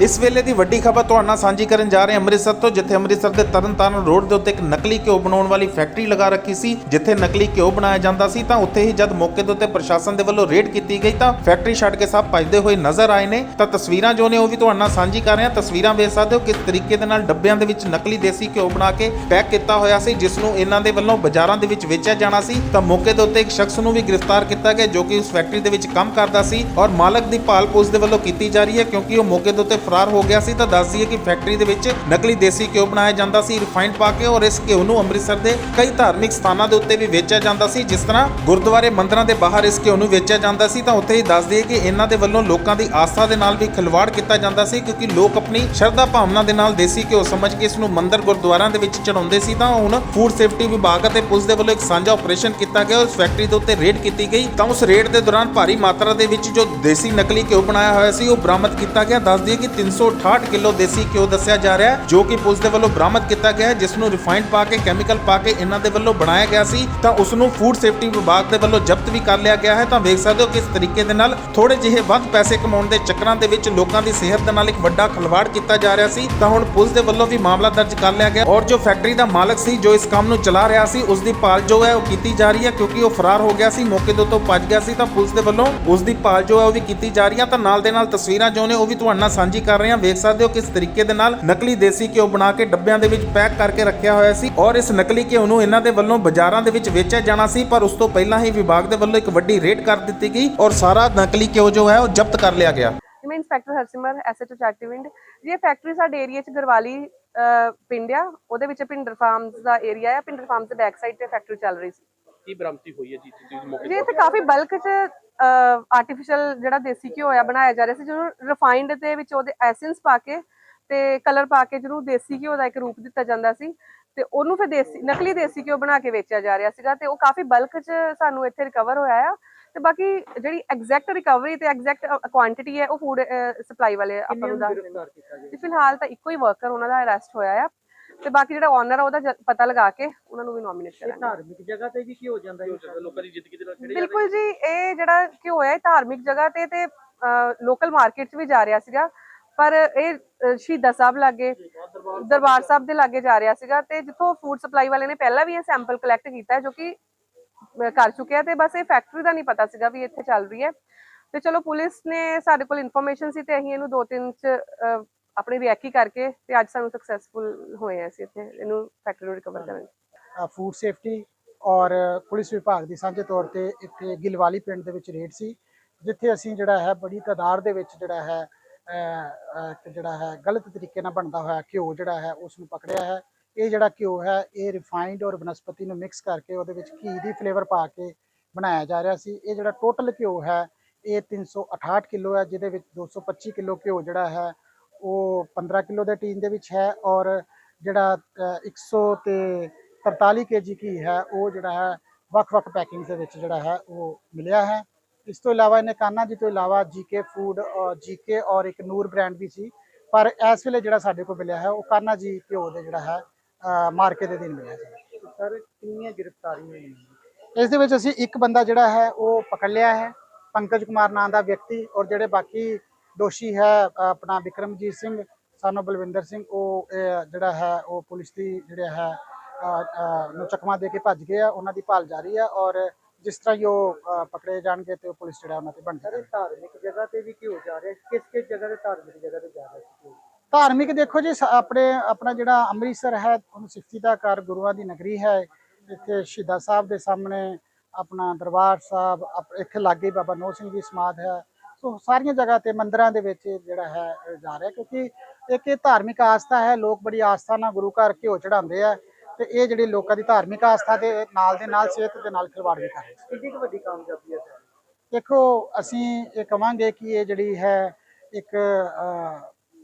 ਇਸ ਵੇਲੇ ਦੀ ਵੱਡੀ ਖਬਰ ਤੁਹਾਡੇ ਨਾਲ ਸਾਂਝੀ ਕਰਨ ਜਾ ਰਹੇ ਹਾਂ ਅੰਮ੍ਰਿਤਸਰ ਤੋਂ, ਜਿੱਥੇ ਅੰਮ੍ਰਿਤਸਰ ਦੇ ਤਰਨਤਾਰਨ ਰੋਡ ਦੇ ਉੱਤੇ ਇੱਕ ਨਕਲੀ ਘਿਓ ਬਣਾਉਣ ਵਾਲੀ ਫੈਕਟਰੀ ਲਗਾ ਰੱਖੀ ਸੀ। ਜਿੱਥੇ ਨਕਲੀ ਘਿਓ ਬਣਾਇਆ ਜਾਂਦਾ ਸੀ, ਤਾਂ ਉੱਥੇ ਹੀ ਜਦ ਮੌਕੇ ਦੇ ਉੱਤੇ ਪ੍ਰਸ਼ਾਸਨ ਦੇ ਵੱਲੋਂ ਰੇਡ ਕੀਤੀ ਗਈ, ਤਾਂ ਫੈਕਟਰੀ ਛੱਡ ਕੇ ਸਭ ਭੱਜਦੇ ਹੋਏ ਨਜ਼ਰ ਆਏ ਨੇ। ਤਾਂ ਤਸਵੀਰਾਂ ਜੋ ਨੇ ਉਹ ਵੀ ਤੁਹਾਡੇ ਨਾਲ ਸਾਂਝੀ ਕਰ ਰਹੇ ਹਾਂ। ਤਸਵੀਰਾਂ ਵੇਖ ਸਕਦੇ ਹੋ ਕਿਸ ਤਰੀਕੇ ਦੇ ਨਾਲ ਡੱਬਿਆਂ ਦੇ ਵਿੱਚ ਨਕਲੀ ਦੇਸੀ ਘਿਓ ਬਣਾ ਕੇ ਪੈਕ ਕੀਤਾ ਹੋਇਆ ਸੀ, ਜਿਸ ਨੂੰ ਇਹਨਾਂ ਦੇ ਵੱਲੋਂ ਬਾਜ਼ਾਰਾਂ ਦੇ ਵਿੱਚ ਵੇਚਿਆ ਜਾਣਾ ਸੀ। ਤਾਂ ਮੌਕੇ ਦੇ ਉੱਤੇ ਇੱਕ ਸ਼ਖਸ ਨੂੰ ਵੀ ਗ੍ਰਿਫਤਾਰ ਕੀਤਾ ਗਿਆ, ਜੋ ਕਿ ਉਸ ਫੈਕਟਰੀ ਦੇ ਵਿੱਚ ਕੰਮ ਕਰਦਾ ਸੀ ਔਰ ਮਾਲਕ ਦੀ ਭਾਲ ਪੁਲਿਸ ਦੇ ਵੱਲੋਂ ਕੀਤੀ ਜਾ ਰਹੀ ਹੈ, ਕਿਉਂਕਿ ਉਹ ਮੌਕੇ ਦੇ ਉੱਤੇ ਫਰਾਰ ਹੋ ਗਿਆ ਸੀ ਤਾਂ ਦੱਸ ਦਈਏ ਕਿ ਫੈਕਟਰੀ ਦੇ ਵਿੱਚ ਨਕਲੀ ਦੇਸੀ ਘਿਓ ਬਣਾਇਆ ਜਾਂਦਾ ਸੀ ਰਿਫਾਈਨਡ ਪਾ ਕੇ ਔਰ ਇਸ ਘਿਓ ਨੂੰ ਅੰਮ੍ਰਿਤਸਰ ਦੇ ਕਈ ਧਾਰਮਿਕ ਸਥਾਨਾਂ ਦੇ ਉੱਤੇ ਵੀ ਵੇਚਿਆ ਜਾਂਦਾ ਸੀ, ਜਿਸ ਤਰ੍ਹਾਂ ਗੁਰਦੁਆਰੇ ਮੰਦਰਾਂ ਦੇ ਬਾਹਰ ਇਸ ਘਿਓ ਨੂੰ ਵੇਚਿਆ ਜਾਂਦਾ ਸੀ, ਤਾਂ ਉੱਥੇ ਹੀ ਦੱਸ ਦਈਏ ਕਿ ਇਹਨਾਂ ਦੇ ਵੱਲੋਂ ਲੋਕਾਂ ਦੀ ਆਸਥਾ ਦੇ ਨਾਲ ਵੀ ਖਿਲਵਾੜ ਕੀਤਾ ਜਾਂਦਾ ਸੀ, ਕਿਉਂਕਿ ਲੋਕ ਆਪਣੀ ਸ਼ਰਧਾ ਭਾਵਨਾ ਦੇ ਨਾਲ ਦੇਸੀ ਘਿਓ ਸਮਝ ਕੇ ਇਸ ਨੂੰ ਮੰਦਿਰ ਗੁਰਦੁਆਰਿਆਂ ਦੇ ਵਿੱਚ ਚੜਾਉਂਦੇ ਸੀ, ਤਾਂ ਹੁਣ ਫੂਡ ਸੇਫਟੀ ਵਿਭਾਗ ਅਤੇ ਪੁਲਿਸ ਦੇ ਵੱਲੋਂ ਇੱਕ ਸਾਂਝਾ ਆਪਰੇਸ਼ਨ ਕੀਤਾ ਗਿਆ, ਉਸ ਫੈਕਟਰੀ ਦੇ ਉੱਤੇ ਰੇਡ ਕੀਤੀ ਗਈ, ਤਾਂ ਉਸ ਰੇਡ ਦੇ ਦੌਰਾਨ ਭਾਰੀ ਮਾਤਰਾ ਦੇ ਵਿੱਚ ਜੋ ਦੇਸੀ ਨਕਲੀ ਘਿਓ ਬਣਾਇਆ ਹੋਇਆ ਸੀ, ਉਹ ਬਰਾਮਦ ਕੀਤਾ ਗਿਆ ਦੱਸ ਦਈਏ ਕਿ 368 ਕਿਲੋ ਦੇਸੀ ਘਿਓ ਦੱਸਿਆ ਜਾ ਰਿਹਾ ਹੈ, ਜੋ ਕਿ ਪੁਲਿਸ ਦੇ ਵੱਲੋਂ ਬਰਾਮਦ ਕੀਤਾ ਗਿਆ ਹੈ। ਜਿਸ ਨੂੰ ਰਿਫਾਈਨਡ ਪਾ ਕੇ, ਕੈਮੀਕਲ ਪਾ ਕੇ ਇਹਨਾਂ ਦੇ ਵੱਲੋਂ ਬਣਾਇਆ ਗਿਆ ਸੀ, ਤਾਂ ਉਸ ਨੂੰ ਫੂਡ ਸੇਫਟੀ ਵਿਭਾਗ ਦੇ ਵੱਲੋਂ ਜ਼ਬਤ ਵੀ ਕਰ ਲਿਆ ਗਿਆ ਹੈ। ਤਾਂ ਵੇਖ ਸਕਦੇ ਹੋ ਕਿਸ ਤਰੀਕੇ ਦੇ ਨਾਲ ਥੋੜੇ ਜਿਹੇ ਵੱਧ ਪੈਸੇ ਕਮਾਉਣ ਦੇ ਚੱਕਰਾਂ ਦੇ ਵਿੱਚ ਲੋਕਾਂ ਦੀ ਸਿਹਤ ਦੇ ਨਾਲ ਇੱਕ ਵੱਡਾ ਖਲਵਾੜ ਕੀਤਾ ਜਾ ਰਿਹਾ ਸੀ। ਤਾਂ ਹੁਣ ਪੁਲਿਸ ਦੇ ਵੱਲੋਂ ਵੀ ਮਾਮਲਾ ਦਰਜ ਕਰ ਲਿਆ ਗਿਆ ਔਰ ਜੋ ਫੈਕਟਰੀ ਦਾ ਮਾਲਕ ਸੀ, ਜੋ ਇਸ ਕੰਮ ਨੂੰ ਚਲਾ ਰਿਹਾ ਸੀ, ਉਸ ਦੀ ਭਾਲ ਜੋ ਹੈ ਉਹ ਕੀਤੀ ਜਾ ਰਹੀ ਹੈ, ਕਿਉਂਕਿ ਉਹ ਫਰਾਰ ਹੋ ਗਿਆ ਸੀ, ਮੌਕੇ ਦੇ ਉੱਤੋਂ ਭੱਜ ਗਿਆ ਸੀ। ਤਾਂ ਪੁਲਿਸ ਦੇ ਵੱਲੋਂ ਉਸ ਦੀ ਭਾਲ ਜੋ ਹੈ ਉਹ ਵੀ ਕੀਤੀ ਜਾ ਰਹੀ ਹੈ। ਤਾਂ ਨਾਲ ਦੇ ਨਾਲ ਤਸਵੀਰਾਂ ਜੋ ਨੇ ਉਹ ਵੀ ਤੁਹਾਡੇ ਨਾਲ ਸਾਂਝੀ ਕਰ ਰਹੇ ਹਾਂ। ਵੇਖ ਸਕਦੇ ਹੋ ਕਿਸ ਤਰੀਕੇ ਦੇ ਨਾਲ ਨਕਲੀ ਦੇਸੀ ਘਿਓ ਬਣਾ ਕੇ ਡੱਬਿਆਂ ਦੇ ਵਿੱਚ ਪੈਕ ਕਰਕੇ ਰੱਖਿਆ ਹੋਇਆ ਸੀ ਔਰ ਇਸ ਨਕਲੀ ਘਿਓ ਨੂੰ ਇਹਨਾਂ ਦੇ ਵੱਲੋਂ ਬਾਜ਼ਾਰਾਂ ਦੇ ਵਿੱਚ ਵੇਚਿਆ ਜਾਣਾ ਸੀ, ਪਰ ਉਸ ਤੋਂ ਪਹਿਲਾਂ ਹੀ ਵਿਭਾਗ ਦੇ ਵੱਲੋਂ ਇੱਕ ਵੱਡੀ ਰੇਡ ਕਰ ਦਿੱਤੀ ਗਈ ਔਰ ਸਾਰਾ ਨਕਲੀ ਘਿਓ ਜੋ ਹੈ ਉਹ ਜ਼ਬਤ ਕਰ ਲਿਆ ਗਿਆ। ਮੈਂ ਇੰਸਪੈਕਟਰ ਹਰਸਿਮਰ ਐਸਐਚਓ ਚਾਟੀਵਿੰਡ ਜੀ, ਇਹ ਫੈਕਟਰੀ ਸਾਡੇ ਏਰੀਆ ਚ ਗਰਵਾਲੀ ਪਿੰਡ ਆ। ਉਹਦੇ ਵਿੱਚ ਭਿੰਡਰ ਫਾਰਮਸ ਦਾ ਏਰੀਆ ਆ। ਭਿੰਡਰ ਫਾਰਮਸ ਦੇ ਬੈਕ ਸਾਈਡ ਤੇ ਫੈਕਟਰੀ ਚੱਲ ਰਹੀ ਸੀ। ਕੀ ਬਰਾਮਦੀ ਹੋਈ ਹੈ ਜੀ ਤੁਸੀਂ ਮੌਕੇ ਜੀ ਇੱਥੇ ਕਾਫੀ ਬਲਕ ਚ ਆਰਟੀਫੀਸ਼ੀਅਲ ਜਿਹੜਾ ਦੇਸੀ ਘਿਓ ਆ ਬਣਾਇਆ ਜਾ ਰਿਹਾ ਸੀ ਜਿਹਨੂੰ ਰਿਫਾਈਨਡ ਦੇ ਵਿੱਚ ਉਹਦੇ ਐਸੈਂਸ ਪਾ ਕੇ ਤੇ ਕਲਰ ਪਾ ਕੇ ਜਿਹਨੂੰ ਦੇਸੀ ਘਿਓ ਦਾ ਇੱਕ ਰੂਪ ਦਿੱਤਾ ਜਾਂਦਾ ਸੀ ਤੇ ਉਹਨੂੰ ਫਿਰ ਦੇਸੀ ਨਕਲੀ ਦੇਸੀ ਘਿਓ ਬਣਾ ਕੇ ਵੇਚਿਆ ਜਾ ਰਿਹਾ ਸੀਗਾ ਤੇ ਉਹ ਕਾਫੀ ਬਲਕ ਚ ਸਾਨੂੰ ਇੱਥੇ ਰਿਕਵਰ ਹੋਇਆ ਆ ਤੇ ਬਾਕੀ ਜਿਹੜੀ ਐਗਜ਼ੈਕਟ ਰਿਕਵਰੀ ਤੇ ਐਗਜ਼ੈਕਟ ਕੁਆਂਟੀਟੀ ਹੈ ਉਹ ਫੂਡ ਸਪਲਾਈ ਵਾਲੇ ਆਪਾਂ ਨੂੰ ਦੱਸ ਦੇਣਗੇ ਤੇ ਫਿਲਹਾਲ ਤਾਂ ਇੱਕੋ ਹੀ ਵਰਕਰ ਉਹਨਾਂ ਦਾ ਅਰੈਸਟ ਹੋਇਆ ਆ। ਤੇ ਬਾਕੀ ਜਿਹੜਾ ਓਨਰ ਆ ਉਹਦਾ ਜ- ਪਤਾ ਲਗਾ ਕੇ ਉਹਨਾਂ ਨੂੰ ਵੀ ਨੋਮੀਨੇਟ ਕਰਾਂਗੇ। ਧਾਰਮਿਕ ਜਗ੍ਹਾ ਤੇ ਵੀ ਕੀ ਹੋ ਜਾਂਦਾ ਹੈ ਲੋਕਾਂ ਦੀ ਜ਼ਿੰਦਗੀ ਦੇ ਨਾਲ ਖੇਡੇ ਬਿਲਕੁਲ ਜੀ ਇਹ ਜਿਹੜਾ ਘਿਓ ਹੈ ਇਹ ਧਾਰਮਿਕ ਜਗ੍ਹਾ ਤੇ ਤੇ ਲੋਕਲ ਮਾਰਕੀਟ 'ਚ ਵੀ ਜਾ ਰਿਹਾ ਸੀਗਾ। ਪਰ ਇਹ ਅ, ਸ਼ਹੀਦਾਂ ਸਾਹਿਬ ਲਾਗੇ ਦਰਬਾਰ ਸਾਹਿਬ ਦੇ ਲਾਗੇ ਜਾ ਰਿਹਾ ਸੀਗਾ ਤੇ ਜਿੱਥੋਂ ਫੂਡ ਸਪਲਾਈ ਵਾਲੇ ਨੇ ਪਹਿਲਾਂ ਵੀ ਇਹ ਸੈਂਪਲ ਕਲੈਕਟ ਕੀਤਾ ਹੈ ਜੋ ਕਿ ਅ, ਕਰ ਚੁੱਕੇ ਆ ਤੇ ਬਸ ਇਹ ਫੈਕਟਰੀ ਦਾ ਨਹੀਂ ਪਤਾ ਸੀਗਾ ਵੀ ਇੱਥੇ ਚੱਲ ਰਹੀ ਹੈ। ਤੇ ਚਲੋ ਪੁਲਿਸ ਨੇ ਸਾਡੇ ਕੋਲ ਇਨਫੋਰਮੇਸ਼ਨ ਸੀ ਤੇ ਅਸੀਂ ਇਹਨੂੰ ਦੋ ਤਿੰਨ ਚ ਆਪਣੀ ਰੈਕੀ ਕਰਕੇ ਤੇ ਅੱਜ ਸਾਨੂੰ ਸਕਸੈਸਫੁਲ ਹੋਏ ਆ ਅਸੀਂ ਇੱਥੇ। ਇਹਨੂੰ ਫੈਕਟਰੀ ਨੂੰ ਰਿਕਵਰ ਕਰਨ। ਫੂਡ ਸੇਫਟੀ ਔਰ ਪੁਲਿਸ ਵਿਭਾਗ ਦੀ ਸਾਂਝੇ ਤੌਰ ਤੇ ਇੱਥੇ ਗਿਲਵਾਲੀ ਪਿੰਡ ਦੇ ਵਿੱਚ ਰੇਡ ਸੀ ਜਿੱਥੇ ਅਸੀਂ ਜਿਹੜਾ ਹੈ ਬੜੀ ਤਾਦਾਦ ਦੇ ਵਿੱਚ ਜਿਹੜਾ ਹੈ ਜਿਹੜਾ ਹੈ ਗਲਤ ਤਰੀਕੇ ਨਾਲ ਬਣਦਾ ਹੋਇਆ ਘਿਓ ਜਿਹੜਾ ਹੈ ਉਸ ਨੂੰ ਪਕੜਿਆ ਹੈ। ਇਹ ਜਿਹੜਾ ਘਿਓ ਹੈ ਇਹ ਰਿਫਾਈਨਡ ਔਰ ਬਨਸਪਤੀ ਨੂੰ ਮਿਕਸ ਕਰਕੇ ਉਹਦੇ ਵਿੱਚ ਘੀ ਦੀ ਫਲੇਵਰ ਪਾ ਕੇ ਬਣਾਇਆ ਜਾ ਰਿਹਾ ਸੀ। ਇਹ ਜਿਹੜਾ ਟੋਟਲ ਘਿਓ ਹੈ ਇਹ 368 ਕਿਲੋ ਹੈ ਜਿਹਦੇ ਵਿੱਚ 225 ਕਿਲੋ ਘਿਓ ਜਿਹੜਾ ਹੈ ਉਹ 15 ਕਿਲੋ ਦੇ ਟੀਨ ਦੇ ਵਿੱਚ ਹੈ ਔਰ ਜਿਹੜਾ ਅਹ, 100 ਤੇ 43 ਕੇਜੀ ਘੀ ਹੈ ਉਹ ਜਿਹੜਾ ਹੈ ਵੱਖ-ਵੱਖ ਪੈਕਿੰਗ ਦੇ ਵਿੱਚ ਜਿਹੜਾ ਹੈ ਉਹ ਮਿਲਿਆ ਹੈ। ਇਸ ਤੋਂ ਇਲਾਵਾ ਇਹਨੇ ਕਾਨਾ ਜੀ ਤੋਂ ਇਲਾਵਾ ਜੀਕੇ ਫੂਡ ਔਰ ਜੀਕੇ ਔਰ ਇੱਕ ਨੂਰ ਬ੍ਰਾਂਡ ਵੀ ਸੀ ਪਰ ਇਸ ਵੇਲੇ ਜਿਹੜਾ ਸਾਡੇ ਕੋਲ ਮਿਲਿਆ ਹੈ ਉਹ ਕਾਨਾ ਜੀ ਘਿਓ ਦੇ ਜਿਹੜਾ ਹੈ ਮਾਰਕੇ ਦੇ ਦਿਨ ਮਿਲਿਆ ਸੀ। ਸਰ ਕਿੰਨੀਆਂ ਗ੍ਰਿਫਤਾਰੀਆਂ ਹੋਈਆਂ ਇਸ ਦੇ ਵਿੱਚ ਅਸੀਂ ਇੱਕ ਬੰਦਾ ਜਿਹੜਾ ਹੈ ਉਹ ਪਕੜ ਲਿਆ ਹੈ। ਪੰਕਜ ਕੁਮਾਰ ਨਾਂ ਦਾ ਵਿਅਕਤੀ ਔਰ ਜਿਹੜੇ ਬਾਕੀ ਦੋਸ਼ੀ ਹੈ ਆਪਣਾ ਵਿਕਰਮਜੀਤ ਸਿੰਘ ਸਾਨੂੰ ਬਲਵਿੰਦਰ ਸਿੰਘ ਉਹ ਜਿਹੜਾ ਹੈ ਉਹ ਪੁਲਿਸ ਦੀ ਜਿਹੜਾ ਹੈ ਨੂੰ ਚਕਮਾ ਦੇ ਕੇ ਭੱਜ ਗਏ ਆ ਉਹਨਾਂ ਦੀ ਭਾਲ ਜਾਰੀ ਹੈ ਔਰ ਜਿਸ ਤਰ੍ਹਾਂ ਹੀ ਉਹ ਪਕੜੇ ਜਾਣਗੇ ਤੇ ਪੁਲਿਸ ਜਿਹੜਾ ਉਹਨਾਂ ਤੇ ਬਣ ਜਾਏਗੀ ਧਾਰਮਿਕ ਜਗ੍ਹਾ ਤੇ ਵੀ ਕਿਉਂ ਜਾ ਰਿਹਾ? ਕਿਸ ਕਿਸ ਜਗ੍ਹਾ ਤੇ ਧਾਰਮਿਕ ਜਗ੍ਹਾ ਤੇ ਜਾ ਰਿਹਾ ਧਾਰਮਿਕ ਦੇਖੋ ਜੀ ਆਪਣੇ ਆਪਣਾ ਜਿਹੜਾ ਅੰਮ੍ਰਿਤਸਰ ਹੈ ਉਹਨੂੰ ਸਿਫਤੀ ਦਾ ਘਰ ਗੁਰੂਆਂ ਦੀ ਨਗਰੀ ਹੈ। ਇੱਥੇ ਸ਼ਹੀਦਾਂ ਸਾਹਿਬ ਦੇ ਸਾਹਮਣੇ ਆਪਣਾ ਦਰਬਾਰ ਸਾਹਿਬ ਇੱਥੇ ਲਾਗੇ ਹੀ ਬਾਬਾ ਨੋਹ ਸਿੰਘ ਦੀ ਸਮਾਧ ਹੈ। ਸੋ ਸਾਰੀਆਂ ਜਗ੍ਹਾ ਤੇ ਮੰਦਿਰਾਂ ਦੇ ਵਿੱਚ ਜਿਹੜਾ ਹੈ ਜਾ ਰਿਹਾ ਕਿਉਂਕਿ ਇੱਕ ਇਹ ਧਾਰਮਿਕ ਆਸਥਾ ਹੈ ਲੋਕ ਬੜੀ ਆਸਥਾ ਨਾਲ ਗੁਰੂ ਘਰ ਘਿਓ ਚੜਾਉਂਦੇ ਆ ਤੇ ਇਹ ਜਿਹੜੀ ਲੋਕਾਂ ਦੀ ਧਾਰਮਿਕ ਆਸਥਾ ਦੇ ਨਾਲ ਦੇ ਨਾਲ ਸਿਹਤ ਦੇ ਨਾਲ ਖਿਲਵਾੜ ਵੀ ਕਰ ਰਹੇ ਕਿੰਨੀ ਵੱਡੀ ਕਾਮਯਾਬੀ ਹੈ ਦੇਖੋ ਅਸੀਂ ਇਹ ਕਵਾਂਗੇ ਕਿ ਇਹ ਜਿਹੜੀ ਹੈ ਇੱਕ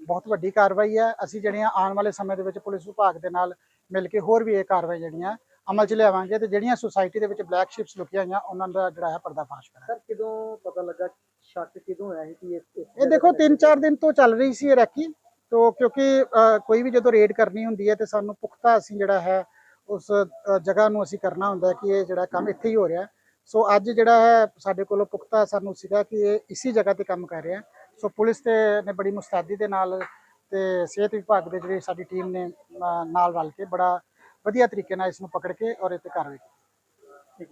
ਬਹੁਤ ਵੱਡੀ ਕਾਰਵਾਈ ਹੈ। ਅਸੀਂ ਜਿਹੜੀਆਂ ਆਉਣ ਵਾਲੇ ਸਮੇਂ ਦੇ ਵਿੱਚ ਪੁਲਿਸ ਵਿਭਾਗ ਦੇ ਨਾਲ ਮਿਲ ਕੇ ਹੋਰ ਵੀ ਇਹ ਕਾਰਵਾਈ ਜਿਹੜੀਆਂ ਅਮਲ 'ਚ ਲਿਆਵਾਂਗੇ ਤੇ ਜਿਹੜੀਆਂ ਸੁਸਾਇਟੀ ਦੇ ਵਿੱਚ ਬਲੈਕ ਸ਼ਿਪਸ ਲੁਕੀਆਂ ਹੋਈਆਂ ਉਹਨਾਂ ਦਾ ਜਿਹੜਾ ਹੈ ਪਰਦਾਫਾਸ਼ ਕਰਾਂਗੇ ਸਰ ਕਦੋਂ ਪਤਾ ਲੱਗਾ ਸ਼ੱਕ ਕਿਦੋਂ ਹੋਇਆ ਸੀ ਕਿ ਇਹ ਇਹ ਦੇਖੋ 3-4 ਦਿਨ ਤੋਂ ਚੱਲ ਰਹੀ ਸੀ ਇਹ ਰੈਕੀ ਤੋਂ ਕਿਉਂਕਿ ਕੋਈ ਵੀ ਜਦੋਂ ਰੇਡ ਕਰਨੀ ਹੁੰਦੀ ਹੈ ਤੇ ਸਾਨੂੰ ਪੁਖਤਾ ਅਸੀਂ ਜਿਹੜਾ ਹੈ ਉਸ ਜਗ੍ਹਾ ਨੂੰ ਅਸੀਂ ਕਰਨਾ ਹੁੰਦਾ ਕਿ ਇਹ ਜਿਹੜਾ ਕੰਮ ਇੱਥੇ ਹੀ ਹੋ ਰਿਹਾ। ਸੋ ਅੱਜ ਜਿਹੜਾ ਹੈ ਸਾਡੇ ਕੋਲੋਂ ਪੁਖਤਾ ਸਾਨੂੰ ਸੀਗਾ ਕਿ ਇਹ ਇਸੀ ਜਗ੍ਹਾ ਤੇ ਕੰਮ ਕਰ ਰਿਹਾ। ਸੋ ਪੁਲਿਸ ਤੇ ਨੇ ਬੜੀ ਮੁਸਤੈਦੀ ਦੇ ਨਾਲ ਤੇ ਸਿਹਤ ਵਿਭਾਗ ਦੇ ਜਿਹੜੀ ਸਾਡੀ ਟੀਮ ਨੇ ਨਾਲ ਰਲ ਕੇ ਬੜਾ ਵਧੀਆ ਤਰੀਕੇ ਨਾਲ ਇਸ ਨੂੰ ਪਕੜ ਕੇ ਔਰ ਇਹ ਤੇ ਕਾਰਵਾਈ ਕੀਤੀ